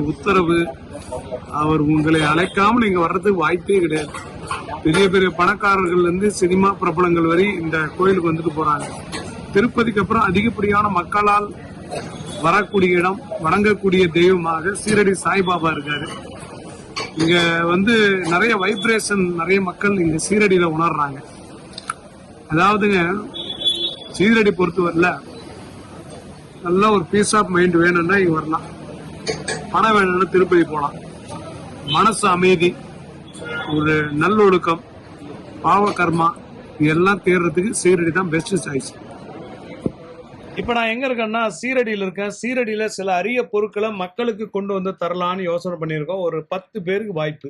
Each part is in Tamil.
உத்தரவு. அவர் உங்களை அழைக்காமல் இங்க வர்றதுக்கு வாய்ப்பே கிடையாது. பெரிய பெரிய பணக்காரர்கள் இருந்து சினிமா பிரபலங்கள் வரை இந்த கோயிலுக்கு வந்துட்டு போறாங்க. திருப்பதிக்கு அப்புறம் அதிகப்படியான மக்களால் வரக்கூடிய இடம் வணங்கக்கூடிய தெய்வமாக சீரடி சாய்பாபா இருக்காரு. இங்க வந்து நிறைய வைப்ரேஷன் நிறைய மக்கள் இங்க சீரடியில உணர்றாங்க. அதாவதுங்க சீரடி பொறுத்தவரையில நல்ல ஒரு பீஸ் ஆஃப் மைண்ட் வேணும்னா இங்க வரலாம். பணம் வேணும்னா திருப்பதி போலாம். மனசு அமைதி ஒரு நல்லொழுக்கம் பாவ கர்மா இதெல்லாம் தேர்றதுக்கு சீரடி தான் பெஸ்ட் சாய்ஸ் இப்போ நான் எங்க இருக்கேன்னா சீரடியில் இருக்கேன். சீரடியில சில அரிய பொருட்களை மக்களுக்கு கொண்டு வந்து தரலான்னு யோசனை பண்ணியிருக்கோம். ஒரு பத்து பேருக்கு வாய்ப்பு.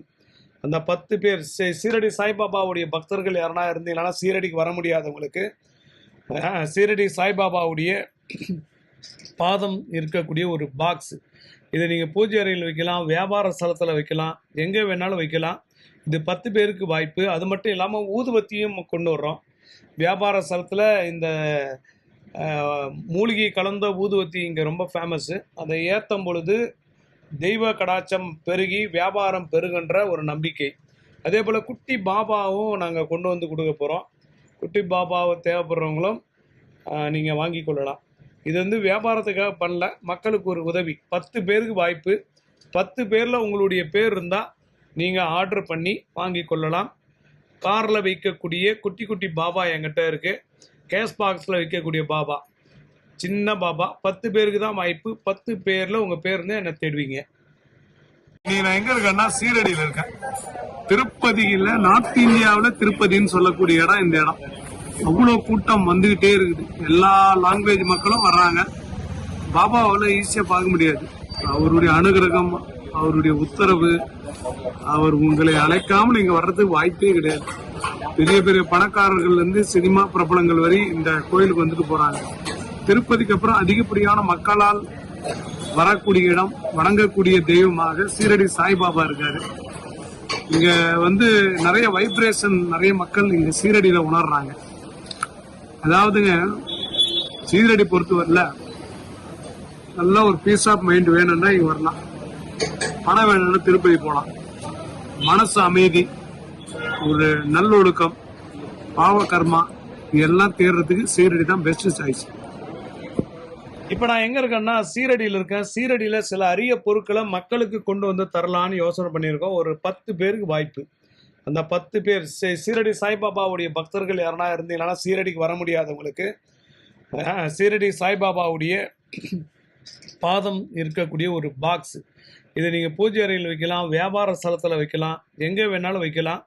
அந்த பத்து பேர் சீரடி சாய்பாபாவுடைய பக்தர்கள் யாருனா இருந்தீங்கன்னா சீரடிக்கு வர முடியாதவங்களுக்கு சீரடி சாய்பாபாவுடைய பாதம் இருக்கக்கூடிய ஒரு பாக்ஸ் இதை நீங்கள் பூஜை அறையில் வைக்கலாம் வியாபார ஸ்தலத்தில் வைக்கலாம் எங்கே வேணாலும் வைக்கலாம். இது பத்து பேருக்கு வாய்ப்பு. அது மட்டும் இல்லாமல் ஊதுபத்தியும் கொண்டு வர்றோம். வியாபார ஸ்தலத்தில் இந்த மூலிகை கலந்த ஊதுவத்தி இங்கே ரொம்ப ஃபேமஸ்ஸு அதை ஏற்றும் பொழுது தெய்வ கடாச்சம் பெருகி வியாபாரம் பெருகின்ற ஒரு நம்பிக்கை. அதே போல் குட்டி பாபாவும் நாங்கள் கொண்டு வந்து கொடுக்க போகிறோம் குட்டி பாபாவை தேவைப்படுறவங்களும் நீங்கள் வாங்கி கொள்ளலாம். இது வந்து வியாபாரத்துக்காக பண்ணல. மக்களுக்கு ஒரு உதவி. பத்து பேருக்கு வாய்ப்பு. பத்து பேரில் உங்களுடைய பேர் இருந்தால் நீங்கள் ஆர்டர் பண்ணி வாங்கி கொள்ளலாம். காரில் வைக்கக்கூடிய குட்டி குட்டி பாபா என்கிட்ட இருக்குது கேஸ் பாக்ஸில் வைக்கக்கூடிய பாபா. சின்ன பாபா. பத்து பேருக்கு தான் வாய்ப்பு. பத்து பேரில் உங்கள் பேர் இருந்து என்னை தேடுவீங்க. நீ நான் எங்க இருக்கேன்னா சீரடியில் இருக்கேன். திருப்பதியில் நார்த் இந்தியாவில் திருப்பதின்னு சொல்லக்கூடிய இடம் இந்த இடம். அவ்வளோ கூட்டம் வந்துகிட்டே இருக்குது. எல்லா லாங்குவேஜ் மக்களும் வர்றாங்க. பாபாவால் ஈஸியாக பார்க்க முடியாது. அவருடைய அனுகிரகம் அவருடைய உத்தரவு அவர் உங்களை அழைக்காமல் இங்கே வர்றதுக்கு வாய்ப்பே கிடையாது. பெரிய பெரிய பணக்காரர்கள்லேருந்து சினிமா பிரபலங்கள் வரை இந்த கோயிலுக்கு வந்துட்டு போகிறாங்க திருப்பதிக்கு அப்புறம் அதிகப்படியான மக்களால் வரக்கூடிய இடம் வணங்கக்கூடிய தெய்வமாக சீரடி சாய்பாபா இருக்காரு. இங்க வந்து நிறைய வைப்ரேஷன் நிறைய மக்கள் இங்க சீரடியில உணர்றாங்க. அதாவதுங்க சீரடி பொறுத்தவரையில நல்ல ஒரு பீஸ் ஆஃப் மைண்ட் வேணும்னா இங்க வரலாம். பணம் வேணும்னா திருப்பதி போலாம். மனசு அமைதி ஒரு நல்லொழுக்கம் பாவ கர்மா இதெல்லாம் தேர்றதுக்கு சீரடி தான் பெஸ்ட் சாய்ஸ் இப்போ நான் எங்கே இருக்கேன்னா சீரடியில் இருக்கேன். சீரடியில் சில அரிய பொருட்களை மக்களுக்கு கொண்டு வந்து தரலான்னு யோசனை பண்ணியிருக்கோம். ஒரு பத்து பேருக்கு வாய்ப்பு. அந்த பத்து பேர் சீரடி சாய்பாபாவுடைய பக்தர்கள் யாருனா இருந்தீங்கன்னா சீரடிக்கு வர முடியாதவங்களுக்கு உங்களுக்கு. சீரடி சாய்பாபாவுடைய பாதம் இருக்கக்கூடிய ஒரு பாக்ஸ் இதை நீங்கள் பூஜை அறையில் வைக்கலாம் வியாபார ஸ்தலத்தில் வைக்கலாம் எங்கே வேணாலும் வைக்கலாம்.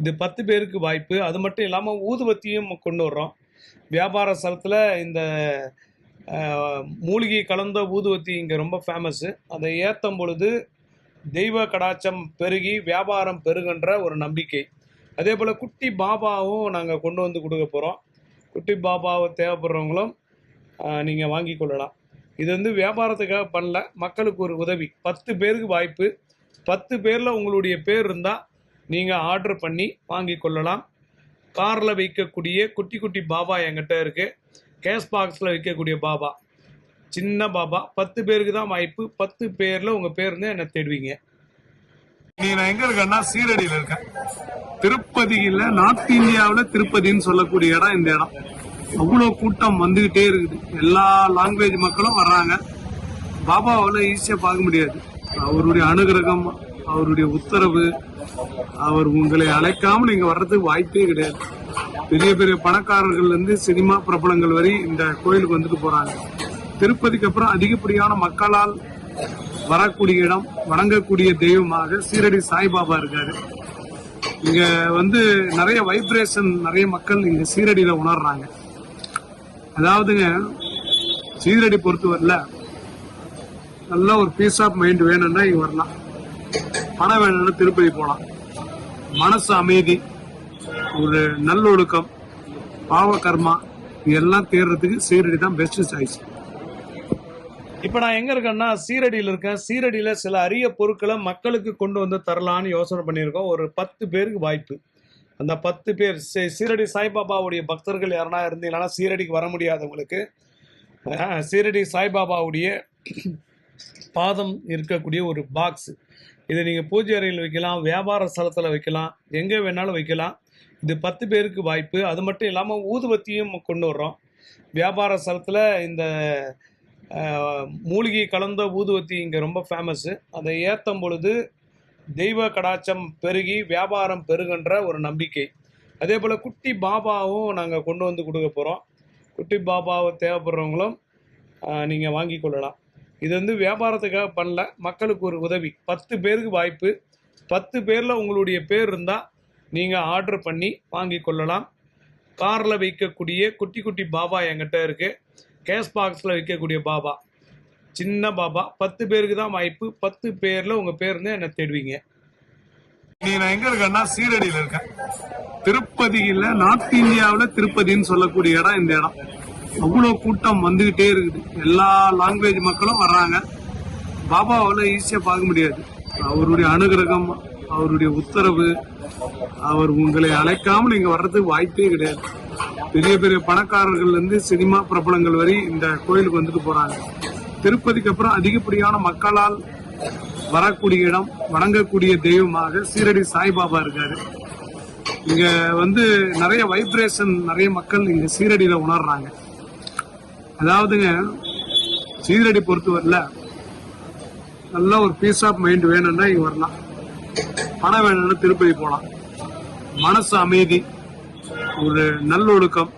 இது பத்து பேருக்கு வாய்ப்பு. அது மட்டும் இல்லாமல் ஊதுபத்தியும் கொண்டு வர்றோம். வியாபார ஸ்தலத்தில் இந்த மூலிகை கலந்த ஊதுவத்தி இங்கே ரொம்ப ஃபேமஸ்ஸு அதை ஏற்றும் பொழுது தெய்வ கடாச்சம் பெருகி வியாபாரம் பெருகின்ற ஒரு நம்பிக்கை. அதே போல் குட்டி பாபாவும் நாங்கள் கொண்டு வந்து கொடுக்க போகிறோம் குட்டி பாபாவை தேவைப்படுறவங்களும் நீங்கள் வாங்கி கொள்ளலாம். இது வந்து வியாபாரத்துக்காக பண்ணல மக்களுக்கு ஒரு உதவி. பத்து பேருக்கு வாய்ப்பு. பத்து பேரில் உங்களுடைய பேர் இருந்தால் நீங்கள் ஆர்டர் பண்ணி வாங்கி கொள்ளலாம். காரில் வைக்கக்கூடிய குட்டி குட்டி பாபா என்கிட்ட இருக்குது கேஸ் பாக்ஸில் வைக்கக்கூடிய பாபா. சின்ன பாபா பத்து பேருக்கு தான் வாய்ப்பு. பத்து பேரில் உங்கள் பேர் இருந்து என்னை தேடுவீங்க. நீ நான் எங்க இருக்கேன்னா சீரடியில இருக்கேன். திருப்பதியில நார்த் இந்தியாவில திருப்பதின்னு சொல்லக்கூடிய இடம் இந்த இடம். அவ்வளவு கூட்டம் வந்துகிட்டே இருக்குது. எல்லா லாங்குவேஜ் மக்களும் வர்றாங்க. பாபாவால ஈஸியா பார்க்க முடியாது. அவருடைய அனுகிரகம் அவருடைய உத்தரவு அவர் உங்களை அழைக்காமல் இங்கே வர்றதுக்கு வாய்ப்பே கிடையாது. பெரிய பெரிய பணக்காரர்கள் இருந்து சினிமா பிரபலங்கள் வரை இந்த கோயிலுக்கு வந்துட்டு போறாங்க. திருப்பதிக்கு அப்புறம் அதிகப்படியான மக்களால் வரக்கூடிய இடம் வணங்கக்கூடிய தெய்வமாக சீரடி சாய்பாபா இருக்காரு. இங்க வந்து நிறைய வைப்ரேஷன் நிறைய மக்கள் இங்க சீரடியில உணர்றாங்க. அதாவதுங்க சீரடி பொறுத்தவரையில நல்ல ஒரு பீஸ் ஆஃப் மைண்ட் வேணும்னா இங்க வரலாம். பணம் வேணும்னா திருப்பதி போலாம். மனசு அமைதி ஒரு நல்லொழுக்கம் பாவ கர்மா இதெல்லாம் தேர்றதுக்கு சீரடி தான் பெஸ்ட் சாய்ஸ் இப்போ நான் எங்கே இருக்கேன்னா சீரடியில் இருக்கேன். சீரடியில் சில அரிய பொருட்களை மக்களுக்கு கொண்டு வந்து தரலான்னு யோசனை பண்ணியிருக்கோம். ஒரு பத்து பேருக்கு வாய்ப்பு. அந்த பத்து பேர் சீரடி சாய்பாபாவுடைய பக்தர்கள் யாருனா இருந்தீங்கன்னா சீரடிக்கு வர முடியாதவங்களுக்கு சீரடி சாய்பாபாவுடைய பாதம் இருக்கக்கூடிய ஒரு பாக்ஸ் இதை நீங்கள் பூஜை அறையில் வைக்கலாம் வியாபார ஸ்தலத்தில் வைக்கலாம் எங்கே வேணாலும் வைக்கலாம். இது பத்து பேருக்கு வாய்ப்பு. அது மட்டும் இல்லாமல் ஊதுபத்தியும் கொண்டு வர்றோம். வியாபார ஸ்தலத்தில் இந்த மூலிகை கலந்த ஊதுவத்தி இங்கே ரொம்ப ஃபேமஸ்ஸு அதை ஏற்றும் பொழுது தெய்வ கடாச்சம் பெருகி வியாபாரம் பெருகின்ற ஒரு நம்பிக்கை. அதே போல் குட்டி பாபாவும் நாங்கள் கொண்டு வந்து கொடுக்க போகிறோம் குட்டி பாபாவை தேவைப்படுறவங்களும் நீங்கள் வாங்கி கொள்ளலாம். இது வந்து வியாபாரத்துக்காக பண்ணல மக்களுக்கு ஒரு உதவி. பத்து பேருக்கு வாய்ப்பு. பத்து பேரில் உங்களுடைய பேர் இருந்தால் நீங்கள் ஆர்டர் பண்ணி வாங்கி கொள்ளலாம். காரில் வைக்கக்கூடிய குட்டி குட்டி பாபா என்கிட்ட இருக்குது கேஸ் பாக்ஸில் விற்கக்கூடிய பாபா. சின்ன பாபா. பத்து பேருக்கு தான் வாய்ப்பு. பத்து பேரில் உங்கள் பேர் இருந்தால் என்னை தேடுவீங்க. நீ நான் எங்க இருக்கேன்னா சீரடியில் இருக்கேன். திருப்பதியில் நார்த் இந்தியாவில் திருப்பதின்னு சொல்லக்கூடிய இடம் இந்த இடம். அவ்வளோ கூட்டம் வந்துகிட்டே இருக்குது. எல்லா லாங்குவேஜ் மக்களும் வர்றாங்க. பாபாவால ஈஸியாக பார்க்க முடியாது. அவருடைய அனுகிரகம் அவருடைய உத்தரவு அவர் உங்களை அழைக்காமல் இங்கே வர்றதுக்கு வாய்ப்பே கிடையாது. பெரிய பெரிய பணக்காரர்கள் இருந்து சினிமா பிரபலங்கள் வரை இந்த கோயிலுக்கு வந்துட்டு போறாங்க. திருப்பதிக்கு அப்புறம் அதிகப்படியான மக்களால் வரக்கூடிய இடம் வணங்கக்கூடிய தெய்வமாக சீரடி சாய்பாபா இருக்காரு. இங்க வந்து நிறைய வைப்ரேஷன் நிறைய மக்கள் இங்க சீரடியில உணர்றாங்க. அதாவதுங்க சீரடி பொறுத்தவரையில நல்ல ஒரு பீஸ் ஆஃப் மைண்ட் வேணும்னா இங்க வரலாம். பணம் வேணும்னா திருப்பதி போகலாம் மனசு அமைதி. ஒரு நல்லொழுக்கம்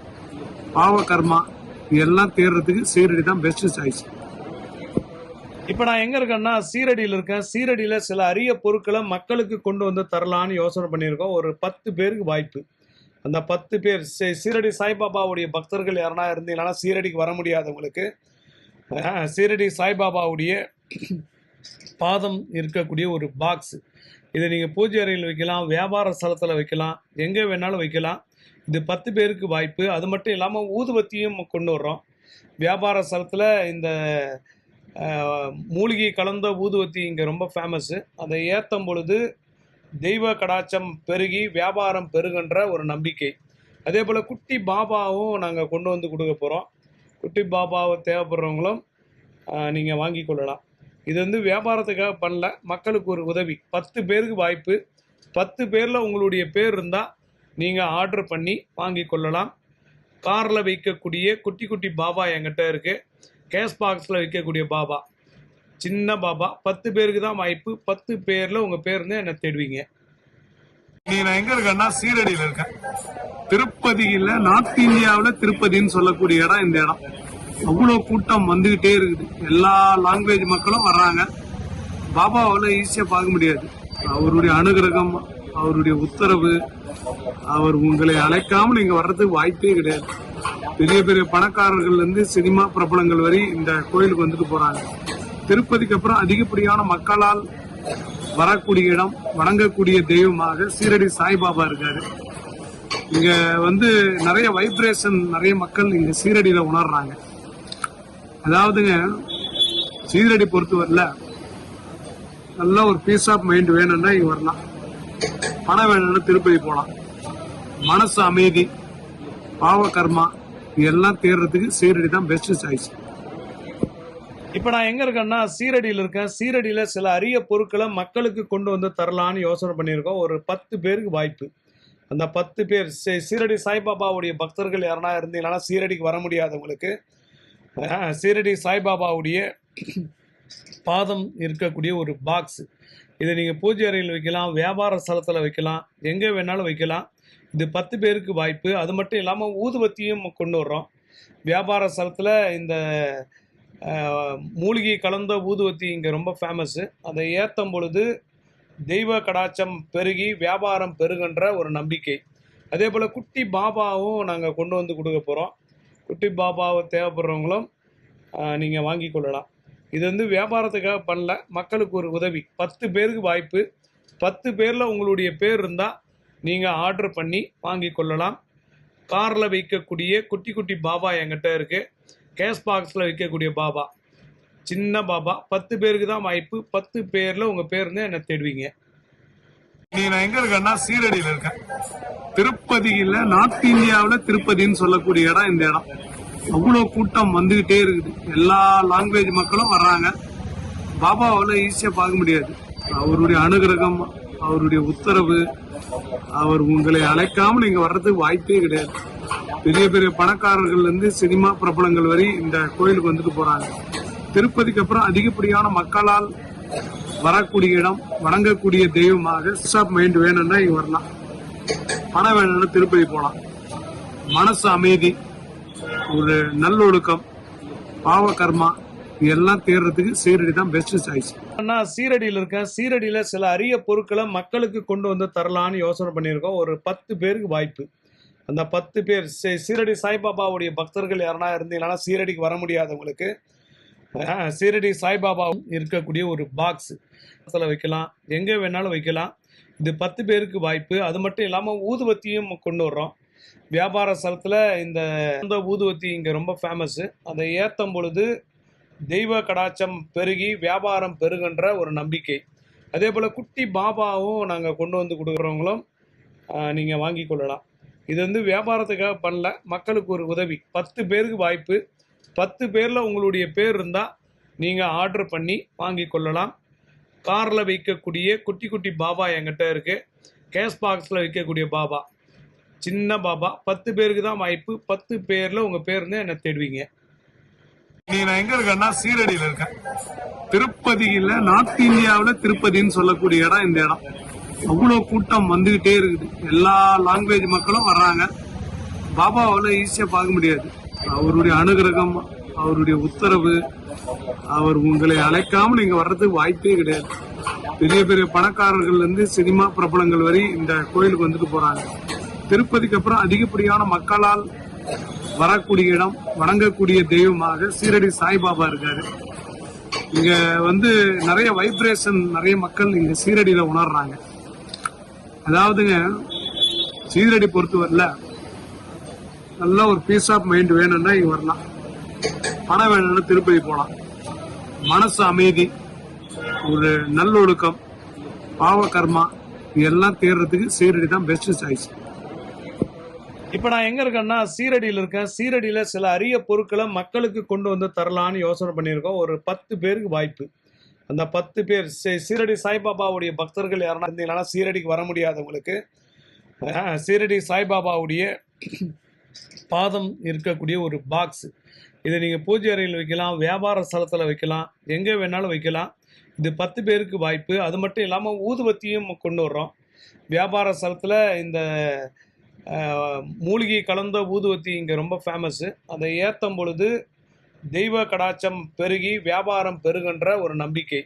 பாவ கர்மா இதெல்லாம் தேடுறதுக்கு சீரடி தான் பெஸ்ட் சாய்ஸ் இப்போ நான் எங்கே இருக்கேன்னா சீரடியில் இருக்கேன். சீரடியில் சில அரிய பொருட்களை மக்களுக்கு கொண்டு வந்து தரலான்னு யோசனை பண்ணியிருக்கோம். ஒரு பத்து பேருக்கு வாய்ப்பு. அந்த பத்து பேர் சீரடி சாய்பாபாவுடைய பக்தர்கள் யாருனா இருந்தீங்கன்னா சீரடிக்கு வர முடியாதவங்களுக்கு சீரடி சாய்பாபாவுடைய பாதம் இருக்கக்கூடிய ஒரு பாக்ஸ் இதை நீங்கள் பூஜை அறையில் வைக்கலாம் வியாபார ஸ்தலத்தில் வைக்கலாம் எங்கே வேணாலும் வைக்கலாம். இது பத்து பேருக்கு வாய்ப்பு. அது மட்டும் இல்லாமல் ஊதுபத்தியும் கொண்டு வர்றோம். வியாபார ஸ்தலத்தில் இந்த மூலிகை கலந்த ஊதுவத்தி இங்கே ரொம்ப ஃபேமஸ்ஸு அதை ஏற்றும் பொழுது தெய்வ கடாச்சம் பெருகி வியாபாரம் பெருகின்ற ஒரு நம்பிக்கை. அதே போல் குட்டி பாபாவும் நாங்கள் கொண்டு வந்து கொடுக்க போகிறோம் குட்டி பாபாவை தேவைப்படுறவங்களும் நீங்கள் வாங்கி கொள்ளலாம். இது வந்து வியாபாரத்துக்காக பண்ணல. மக்களுக்கு ஒரு உதவி. பத்து பேருக்கு வாய்ப்பு. பத்து பேரில் உங்களுடைய பேர் இருந்தால் நீங்கள் ஆர்டர் பண்ணி வாங்கி கொள்ளலாம். காரில் வைக்கக்கூடிய குட்டி குட்டி பாபா என்கிட்ட இருக்குது கேஸ் பாக்ஸில் வைக்கக்கூடிய பாபா. சின்ன பாபா. பத்து பேருக்கு தான் வாய்ப்பு. பத்து பேரில் உங்கள் பேர் இருந்தால் என்னை தேடுவீங்க. நீ நான் எங்க இருக்கேன்னா சீரடியில் இருக்கேன். திருப்பதியில் நார்த் இந்தியாவில் திருப்பதின்னு சொல்லக்கூடிய இடம் இந்த இடம். அவ்வளோ கூட்டம் வந்துகிட்டே இருக்குது. எல்லா லாங்குவேஜ் மக்களும் வர்றாங்க. பாபாவில் ஈஸியாக பார்க்க முடியாது. அவருடைய அனுகிரகம் அவருடைய உத்தரவு அவர் உங்களை அழைக்காமல் இங்கே வர்றதுக்கு வாய்ப்பே கிடையாது. பெரிய பெரிய பணக்காரர்கள் இருந்து சினிமா பிரபலங்கள் வரை இந்த கோயிலுக்கு வந்துட்டு போறாங்க. திருப்பதிக்கு அப்புறம் அதிகப்படியான மக்களால் வரக்கூடிய இடம் வணங்கக்கூடிய தெய்வமாக சீரடி சாய்பாபா இருக்காரு. இங்க வந்து நிறைய வைப்ரேஷன் நிறைய மக்கள் இங்க சீரடியில உணர்றாங்க. அதாவதுங்க சீரடி பொறுத்தவரையில நல்ல ஒரு பீஸ் ஆஃப் மைண்ட் வேணும்னா இங்க வரலாம். பணம் வேணும்னு திருப்பதி போலாம். மனசு அமைதி பாவ கர்மா இதெல்லாம் தேடுறதுக்கு சீரடி தான் பெஸ்ட் சாய்ஸ் இப்போ நான் எங்கே இருக்கேன்னா சீரடியில் இருக்கேன். சீரடியில் சில அரிய பொருட்களை மக்களுக்கு கொண்டு வந்து தரலான்னு யோசனை பண்ணியிருக்கோம். ஒரு பத்து பேருக்கு வாய்ப்பு. அந்த பத்து பேர் சீரடி சாய்பாபாவுடைய பக்தர்கள் யாருனா இருந்தீங்கன்னா சீரடிக்கு வர முடியாதவங்களுக்கு சீரடி சாய்பாபாவுடைய பாதம் இருக்கக்கூடிய ஒரு பாக்ஸ் இதை நீங்கள் பூஜை அறையில் வைக்கலாம் வியாபார ஸ்தலத்தில் வைக்கலாம் எங்கே வேணாலும் வைக்கலாம். இது பத்து பேருக்கு வாய்ப்பு. அது மட்டும் இல்லாமல் ஊதுபத்தியும் கொண்டு வர்றோம். வியாபார ஸ்தலத்தில் இந்த மூலிகை கலந்த ஊதுவத்தி இங்கே ரொம்ப ஃபேமஸ்ஸு அதை ஏற்றும் பொழுது தெய்வ கடாச்சம் பெருகி வியாபாரம் பெருகின்ற ஒரு நம்பிக்கை. அதே போல் குட்டி பாபாவும் நாங்கள் கொண்டு வந்து கொடுக்க போகிறோம் குட்டி பாபாவை தேவைப்படுறவங்களும் நீங்கள் வாங்கி கொள்ளலாம். இது வந்து வியாபாரத்துக்காக பண்ணல. மக்களுக்கு ஒரு உதவி. பத்து பேருக்கு வாய்ப்பு. பத்து பேரில் உங்களுடைய பேர் இருந்தால் நீங்கள் ஆர்டர் பண்ணி வாங்கி கொள்ளலாம். காரில் வைக்கக்கூடிய குட்டி குட்டி பாபா என்கிட்ட இருக்குது கேஸ் பாக்ஸில் வைக்கக்கூடிய பாபா. சின்ன பாபா. பத்து பேருக்கு தான் வாய்ப்பு. பத்து பேரில் உங்கள் பேர் இருந்தால் என்னை தேடுவீங்க. நீ நான் எங்க இருக்கேன்னா சீரடியில் இருக்கேன். திருப்பதியில் நார்த் இந்தியாவில் திருப்பதின்னு சொல்லக்கூடிய இடம் இந்த இடம். அவ்வளோ கூட்டம் வந்துக்கிட்டே இருக்குது. எல்லா லாங்குவேஜ் மக்களும் வர்றாங்க. பாபாவால ஈஸியாக பார்க்க முடியாது. அவருடைய அனுகிரகம் அவருடைய உத்தரவு அவர் உங்களை அழைக்காமல் இங்கே வர்றதுக்கு வாய்ப்பே கிடையாது. பெரிய பெரிய பணக்காரர்கள்லேருந்து சினிமா பிரபலங்கள் வரை இந்த கோயிலுக்கு வந்துட்டு போகிறாங்க திருப்பதிக்கு அப்புறம் அதிகப்படியான மக்களால் வரக்கூடிய இடம் வணங்கக்கூடிய தெய்வமாக ஆஃப் மைண்ட் வேணும்னா இங்கே வரலாம். பணம் வேணும்னா திருப்பதி போகலாம் மனசு அமைதி. ஒரு நல்லொழுக்கம் பாவ கர்மா இதெல்லாம் தேடுறதுக்கு சீரடி தான் பெஸ்ட் சாய்ஸ் நான் சீரடியில் இருக்கேன் சீரடியில் சில அரிய பொருட்களை மக்களுக்கு கொண்டு வந்து தரலான்னு யோசனை பண்ணியிருக்கோம். ஒரு பத்து பேருக்கு வாய்ப்பு. அந்த பத்து பேர் சீரடி சாய்பாபாவுடைய பக்தர்கள் யாருனா இருந்தீங்கன்னா சீரடிக்கு வர முடியாதவங்களுக்கு சீரடி சாய்பாபா இருக்கக்கூடிய ஒரு பாக்ஸ் வைக்கலாம் எங்கே வேணாலும் வைக்கலாம். இது பத்து பேருக்கு வாய்ப்பு. அது மட்டும் இல்லாமல் ஊதுவத்தியும் கொண்டு வர்றோம். வியாபார ஸ்தலத்தில் இந்த இந்த ஊதுவத்தி இங்கே ரொம்ப ஃபேமஸ்ஸு அதை ஏற்றும் பொழுது தெய்வ கடாச்சம் பெருகி வியாபாரம் பெருகின்ற ஒரு நம்பிக்கை. அதே போல் குட்டி பாபாவும் நாங்கள் கொண்டு வந்து கொடுக்குறவங்களும் நீங்கள் வாங்கி கொள்ளலாம். இது வந்து வியாபாரத்துக்காக பண்ணல மக்களுக்கு ஒரு உதவி. பத்து பேருக்கு வாய்ப்பு. பத்து பேரில் உங்களுடைய பேர் இருந்தால் நீங்கள் ஆர்டர் பண்ணி வாங்கி கொள்ளலாம். காரில் வைக்கக்கூடிய குட்டி குட்டி பாபா என்கிட்ட இருக்குது கேஸ் பாக்ஸில் வைக்கக்கூடிய பாபா. சின்ன பாபா பத்து பேருக்கு தான் வாய்ப்பு. பத்து பேரில் உங்கள் பேர் இருந்தா என்னை தேடுவீங்க. நீ நான் எங்க இருக்கேன்னா சீரடியில இருக்கேன். திருப்பதியில நார்த் இந்தியாவில திருப்பதின்னு சொல்லக்கூடிய இடம் இந்த இடம். அவ்வளவு கூட்டம் வந்துகிட்டே இருக்குது. எல்லா லாங்குவேஜ் மக்களும் வர்றாங்க. பாபாவால ஈஸியா பார்க்க முடியாது. அவருடைய அனுகிரகம் அவருடைய உத்தரவு அவர் உங்களை அழைக்காம நீங்க வர்றதுக்கு வாய்ப்பே கிடையாது. பெரிய பெரிய பணக்காரர்கள் இருந்து சினிமா பிரபலங்கள் வரை இந்த கோயிலுக்கு வந்துட்டு போறாங்க. திருப்பதிக்கு அப்புறம் அதிகப்படியான மக்களால் வரக்கூடிய இடம் வணங்கக்கூடிய தெய்வமாக சீரடி சாய்பாபா இருக்காரு. இங்க வந்து நிறைய வைப்ரேஷன் நிறைய மக்கள் இங்க சீரடியில உணர்றாங்க. அதாவதுங்க சீரடி பொறுத்தவரையில நல்ல ஒரு பீஸ் ஆஃப் மைண்ட் வேணும்னா இங்க வரலாம். பணம் வேணும்னா திருப்பதி போலாம். மனசு அமைதி ஒரு நல்லொழுக்கம் பாவ கர்மா இதெல்லாம் தேடுறதுக்கு சீரடி தான் பெஸ்ட் சாய்ஸ் இப்போ நான் எங்கே இருக்கேன்னா சீரடியில் இருக்கேன். சீரடியில் சில அரிய பொருட்களை மக்களுக்கு கொண்டு வந்து தரலான்னு யோசனை பண்ணியிருக்கோம். ஒரு பத்து பேருக்கு வாய்ப்பு. அந்த பத்து பேர் சீரடி சாய்பாபாவுடைய பக்தர்கள் யாருன்னா இருந்தீங்கன்னா சீரடிக்கு வர முடியாதவங்களுக்கு சீரடி சாய்பாபாவுடைய பாதம் இருக்கக்கூடிய ஒரு பாக்ஸ் இதை நீங்கள் பூஜை அறையில் வைக்கலாம் வியாபார ஸ்தலத்தில் வைக்கலாம் எங்கே வேணாலும் வைக்கலாம். இது பத்து பேருக்கு வாய்ப்பு. அது மட்டும் இல்லாமல் ஊதுபத்தியும் கொண்டு வர்றோம். வியாபார ஸ்தலத்தில் இந்த மூலிகை கலந்த ஊதுவத்தி இங்கே ரொம்ப ஃபேமஸ்ஸு அதை ஏற்றும் பொழுது தெய்வ கடாச்சம் பெருகி வியாபாரம் பெருகின்ற ஒரு நம்பிக்கை.